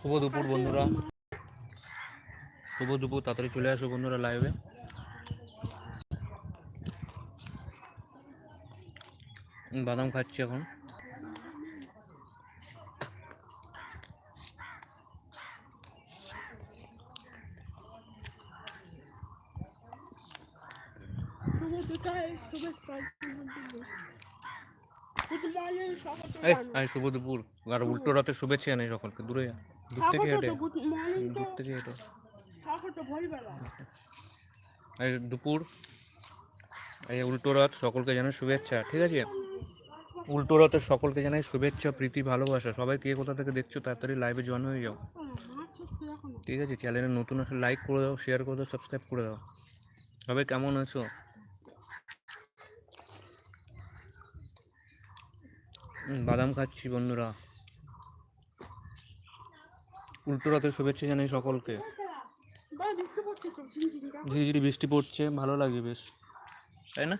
শুভ দুপুর, বন্ধুরা। শুভ দুপুর, তাড়াতাড়ি চলে আসো বন্ধুরা লাইভে বাদাম খাচ্ছি এখন। এই শুভ দুপুর। আর উল্টো রাতে শুভেচ্ছা জানাই সকলকে, দূরে যা। থেকে হেঁটে গুড মর্নিং তো। দূর থেকে হেঁটে সকলকে এই দুপুর এই উল্টো রাত সকলকে জানাই শুভেচ্ছা ঠিক আছে? উল্টো রাতের সকলকে জানাই শুভেচ্ছা প্রীতি ভালোবাসা। সবাই কে কোথা থেকে দেখছ তাড়াতাড়ি লাইভে জয়েন হয়ে যাও। ঠিক আছে চ্যানেলে নতুন আসলে লাইক করে দাও শেয়ার করে দাও সাবস্ক্রাইব করে দাও। সবাই কেমন আছো? বাদাম খাচ্ছি বন্ধুরা। উল্টো রাতের শুভেচ্ছা জানাই সকলকে। ঝিরিঝিরি বৃষ্টি পড়ছে, ভালো লাগে বেশ। তাই না?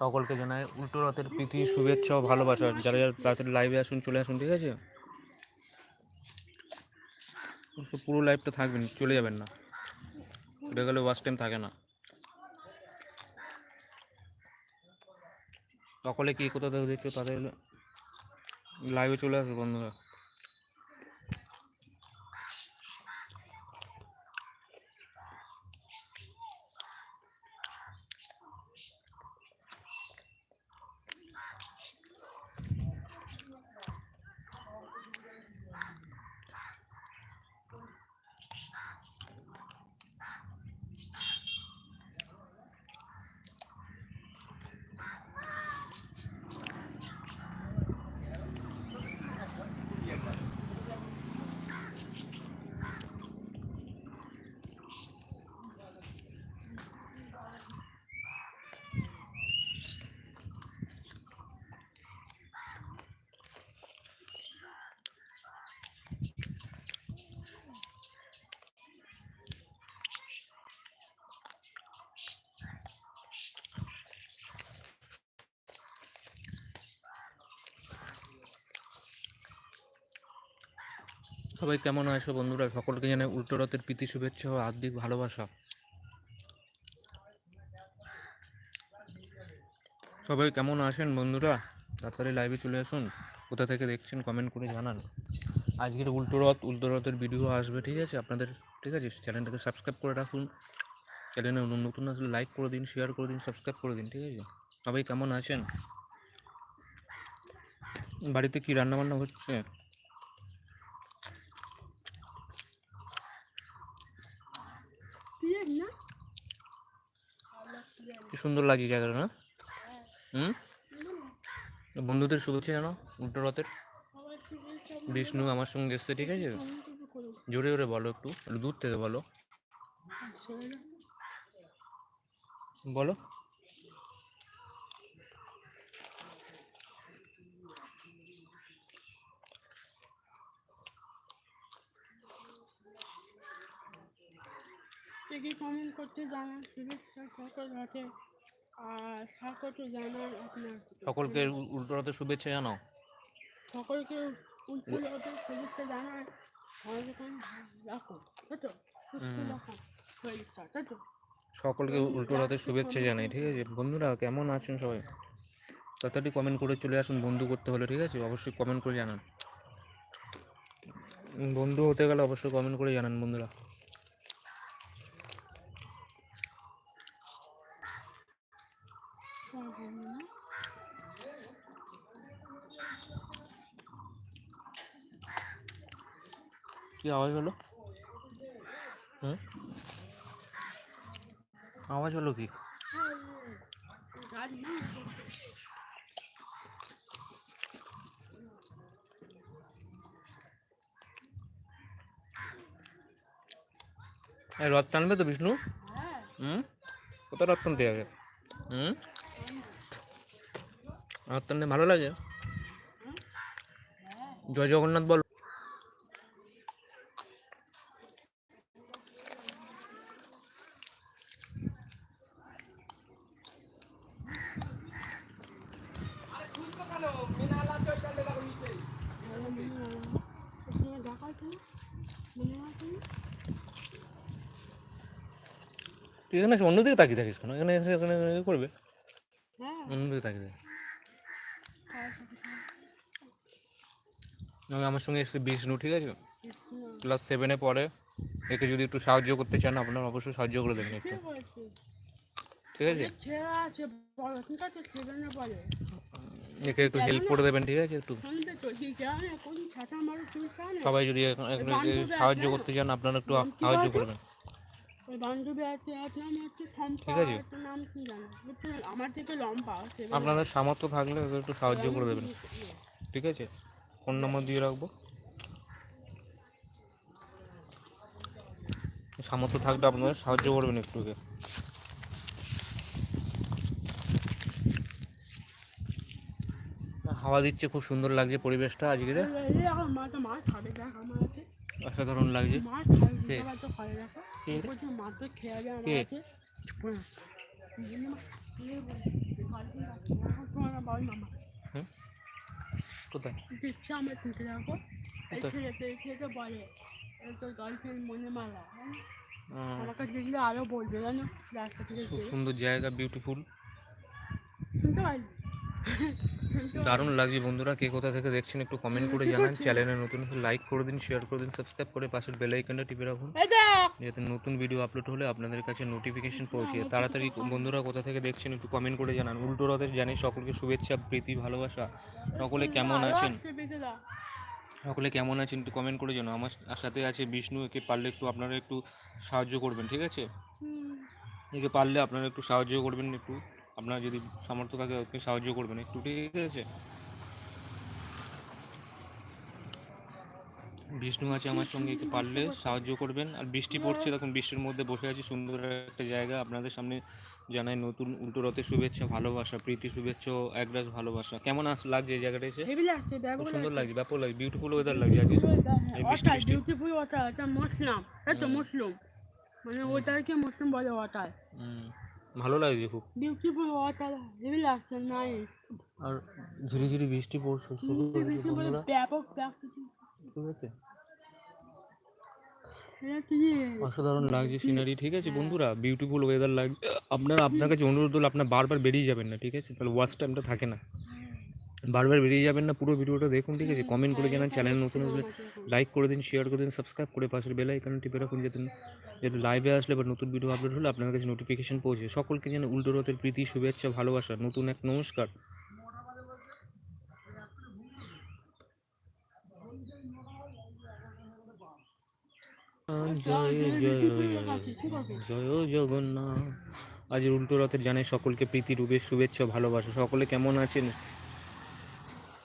সকলকে জানাই উল্টো রাতের প্রীতি, শুভেচ্ছা ও ভালোবাসা। যারা যারা তাড়াতাড়ি লাইভে আসুন, চলে আসুন, ঠিক আছে? পুরো লাইভটা থাকবেন, চলে যাবেন না। উঠে গেলে ওয়াচ টাইম থাকে না। সকলে কি কোথা থেকে দেখছ? তাদের লাইভে চলে আসবে বন্ধুরা। সবাই কেমন আছো বন্ধুরা? সকলকে জানাই উল্টো রথের প্রীতি, শুভেচ্ছা ও হার্দিক ভালোবাসা। সবাই কেমন আছেন বন্ধুরা? তাড়াতাড়ি লাইভে চলে আসুন। কোথা থেকে দেখছেন কমেন্ট করে জানান। আজকের উল্টো রথ, উল্টো রথের ভিডিও আসবে, ঠিক আছে? আপনাদের, ঠিক আছে? চ্যানেলটাকে সাবস্ক্রাইব করে রাখুন। চ্যানেলে নতুন আসলে লাইক করে দিন শেয়ার করে দিন সাবস্ক্রাইব করে দিন, ঠিক আছে? সবাই কেমন আছেন? বাড়িতে কি রান্না বান্না হচ্ছে প্লেন না কি সুন্দর লাগে জায়গাটা না? হুম? বন্ধুদের শুভেচ্ছা জানো, উল্টো রথের। বিষ্ণু আমার সঙ্গে এসছে, ঠিক আছে? জোরে জোরে বলো একটু একটু দূর থেকে বলো। বলো। কে কি কমেন্ট করতে জানান শুভেচ্ছা সকল আর সকলকে জানান আপনার। সকলকে উল্টো রথের শুভেচ্ছা জানাও। সকলকে উল্টো শুভেচ্ছা জানান সকলকে উল্টো রথের শুভেচ্ছা জানাই ঠিক আছে? বন্ধুরা কেমন আছেন সবাই? তাড়াতাড়ি কমেন্ট করে চলে আসুন বন্ধু করতে হলে ঠিক আছে? অবশ্যই কমেন্ট করে জানান। বন্ধু হতে গেলে অবশ্যই কমেন্ট করে জানান বন্ধুরা। কি আওয়াজ হলো? হুম? আওয়াজ হলো কি? রথ টানবে তো বিষ্ণু? হ্যাঁ। হুম? কোথায় রথ টানতে যাবে হুম? আমার তো ভালো লাগে। জয় জগন্নাথ বল। এখানে অন্যদিকে তাকিয়ে থাকিস কেন? এখানে এখানে করবে? হ্যাঁ। অন্যদিকে তাকিয়ে থাকিস। আমার সঙ্গে এসে বিষ্ণু ঠিক আছে ক্লাস সেভেনে পড়ে একে যদি একটু সাহায্য করতে চান, আপনারা অবশ্যই সাহায্য করে দেবেন একটু ঠিক আছে। একে একটু হেল্প করে দেবেন, ঠিক আছে একটু? সবাই যদি সাহায্য করতে চান, আপনারা একটু সাহায্য করবেন ঠিক আছে। আপনাদের সামর্থ্য থাকলে একটু সাহায্য করে দেবেন ঠিক আছে ফোন নাম্বার দিয়ে রাখব। সামর্থ্য থাকলে আপনাদের সাহায্য করবেন একটুকে হাওয়া দিচ্ছে, খুব সুন্দর লাগছে পরিবেশটা আজকে। অসাধারণ লাগছে। কে? কোথায়? দিচ্ছে আমার। এই ছেলেটা, ছেলেটা বলে, তোর girlfriend মনে মালা? আমাকে দেখলে আরও বলবে জানো? রাস্তা খুব সুন্দর জায়গা বিউটিফুল শুনতে পারলি? দারুণ লাগছে বন্ধুরা কে কোথা থেকে দেখছেন একটু কমেন্ট করে জানান চ্যানেলে নতুন লাইক করে দিন শেয়ার করে দিন সাবস্ক্রাইব করে পাশের বেল আইকনটা টিপে রাখুন। যাতে নতুন ভিডিও আপলোড হলে আপনাদের কাছে নোটিফিকেশন পৌঁছে যায়। তাড়াতাড়ি বন্ধুরা কোথা থেকে দেখছেন একটু কমেন্ট করে জানান। উল্টো রথের জানি সকলকে শুভেচ্ছা প্রীতি ভালোবাসা। সকলে কেমন আছেন। সকলে কেমন আছেন একটু কমেন্ট করে জানান। আমার সাথে আছে বিষ্ণু একে পারলে একটু আপনারা একটু সাহায্য করবেন ঠিক আছে? একে পারলে আপনারা একটু সাহায্য করবেন একটু। আপনারা যদি সামর্থ্য থাকে ওকে সাহায্য করবেন। একটু ঠিক আছে? বিষ্ণু আছে আমার সঙ্গে একটু পারলে সাহায্য করবেন। আর বৃষ্টি পড়ছে তখন বৃষ্টির মধ্যে বসে আছি সুন্দর একটা জায়গা। আপনাদের সামনে জানাই নতুন উল্টো রথের শুভেচ্ছা ভালোবাসা প্রীতি শুভেচ্ছা একরাশ ভালোবাসা। কেমন আস লাগছে এই জায়গাটা এসে? খুব সুন্দর লাগছে। ব্যাপক লাগছে বিউটিফুল ওয়েদার লাগছে আজকে। এই বৃষ্টি বৃষ্টি। বিউটিফুল ওয়াটার এটা মুসলাম তাই তো মানে ওটাকে বলে ওয়াটার হুম, ভালো লাগছে খুব। বিউটিফুল ওয়াটার হেভি লাগছে নাইস আর ঝিরি ঝিরি বৃষ্টি পড়ছে শুরু করেছে বন্ধুরা ব্যাপক ঠিক আছে। অসাধারণ লাগছে সিনারি ঠিক আছে বন্ধুরা? বিউটিফুল ওয়েদার লাগছে। আপনার আপনার কাছে অনুরোধ হলো আপনার বারবার বেরিয়ে যাবেন না ঠিক আছে? তাহলে ওয়াচ টাইমটা থাকে না। বারবার বেরিয়ে যাবেন না পুরো ভিডিওটা দেখুন ঠিক আছে? কমেন্ট করে জানান চ্যানেল নতুন আসলে লাইক করে দিন শেয়ার করে দিন সাবস্ক্রাইব করে পাশের বেল আইকন টিপে রাখুন যাতে যাতে লাইভে আসলে বা নতুন ভিডিও আপলোড হলে আপনার কাছে নোটিফিকেশন পৌঁছে। সকলকে যেন উল্টো রথের প্রীতি শুভেচ্ছা ভালোবাসা। নতুন এক নমস্কার। জয় জয় জয় জগন্নাথ। আজ উল্টো রথের জানাই সকলকে প্রীতি রূপে শুভেচ্ছা ভালোবাসা। সকলে কেমন আছেন?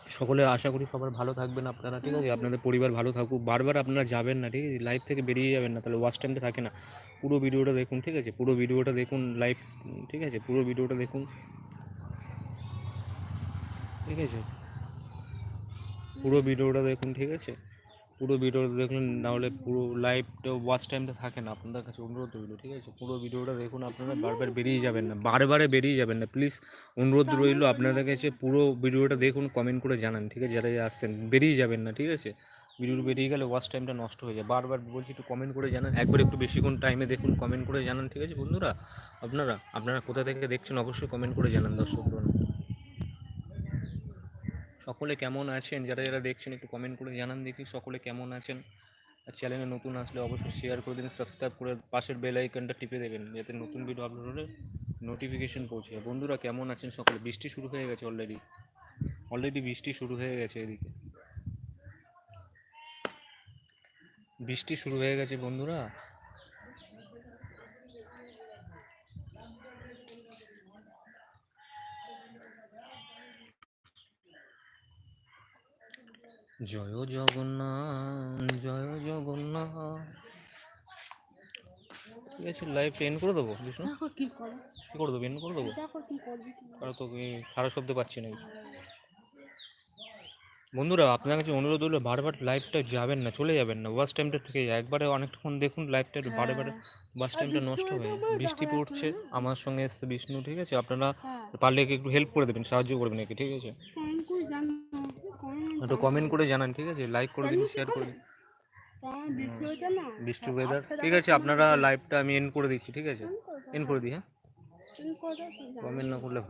সকলে আশা করি সবার ভালো থাকবেন আপনারা, ঠিক আছে? আপনাদের পরিবার ভালো থাকুক। বারবার আপনারা যাবেন না, ঠিক আছে? লাইভ থেকে বেরিয়ে যাবেন না, তাহলে ওয়াচ টাইমটা থাকে না। পুরো ভিডিওটা দেখুন, ঠিক আছে? পুরো ভিডিওটা দেখুন লাইভ ঠিক আছে? পুরো ভিডিওটা দেখুন। ঠিক আছে? পুরো ভিডিওটা দেখুন, ঠিক আছে? পুরো ভিডিওটা দেখুন নাহলে পুরো লাইভটা ওয়াচ টাইমটা থাকে না আপনাদের কাছে। অনুরোধ রইল, ঠিক আছে? পুরো ভিডিওটা দেখুন, আপনারা বারবার বেরিয়ে যাবেন না, বারবারে বেরিয়ে যাবেন না। প্লিজ অনুরোধ রইল, আপনাদের কাছে পুরো ভিডিওটা দেখুন কমেন্ট করে জানান, ঠিক আছে? যারা আসছেন, বেরিয়ে যাবেন না, ঠিক আছে? ভিডিও বেরিয়ে গেলে ওয়াচ টাইমটা নষ্ট হয়ে যায়। বারবার বলছি, একটু কমেন্ট করে জানান, একবার একটু বেশিক্ষণ টাইমে দেখুন কমেন্ট করে জানান, ঠিক আছে বন্ধুরা? আপনারা আপনারা কোথা থেকে দেখছেন, অবশ্যই কমেন্ট করে জানান, দর্শক সকলে কেমন আছেন? যারা যারা দেখছেন, একটু কমেন্ট করে জানান দেখি সকলে কেমন আছেন? আর চ্যানেলে নতুন আসলে অবশ্যই শেয়ার করে দিন সাবস্ক্রাইব করে পাশের বেল আইকনটা টিপে দেবেন, যাতে নতুন ভিডিও আপলোড হলে নোটিফিকেশন পৌঁছে। বন্ধুরা কেমন আছেন সকলে? বৃষ্টি শুরু হয়ে গেছে অলরেডি অলরেডি বৃষ্টি শুরু হয়ে গেছে এদিকে। বৃষ্টি শুরু হয়ে গেছে বন্ধুরা। জয় জগন্নাথ জয় জগন্নাথ। ঠিক আছে লাইভ এন্ড করে দেবো বিষ্ণু? কি করে। দেবো এন্ড করে দেবো? কারণ তো সারা শব্দ পাচ্ছি না কিছু। বন্ধুরা আপনার কাছে অনুরোধ হলো বারবার লাইভটা যাবেন না চলে যাবেন না। ওয়াচ টাইমটা থেকে একবারে অনেকক্ষণ দেখুন লাইভটা বারে বারে ওয়াচ টাইমটা নষ্ট হয়ে বৃষ্টি পড়ছে। আমার সঙ্গে এসছে বিষ্ণু ঠিক আছে? আপনারা হ্যাঁ। পারলে একটু হেল্প করে দেবেন সাহায্য করবেন একে ঠিক আছে কমেন্ট করে জানো কমেন্ট একটু কমেন্ট করে জানান ঠিক আছে? লাইক করে দিন শেয়ার করে দিন। বৃষ্টি হচ্ছে না। বৃষ্টি ওয়েদার ঠিক আছে আপনারা লাইভটা আমি এন্ড করে দিচ্ছি ঠিক আছে? এন্ড করে। এন করে দিই হ্যাঁ। কমেন্ট না করলে ভালো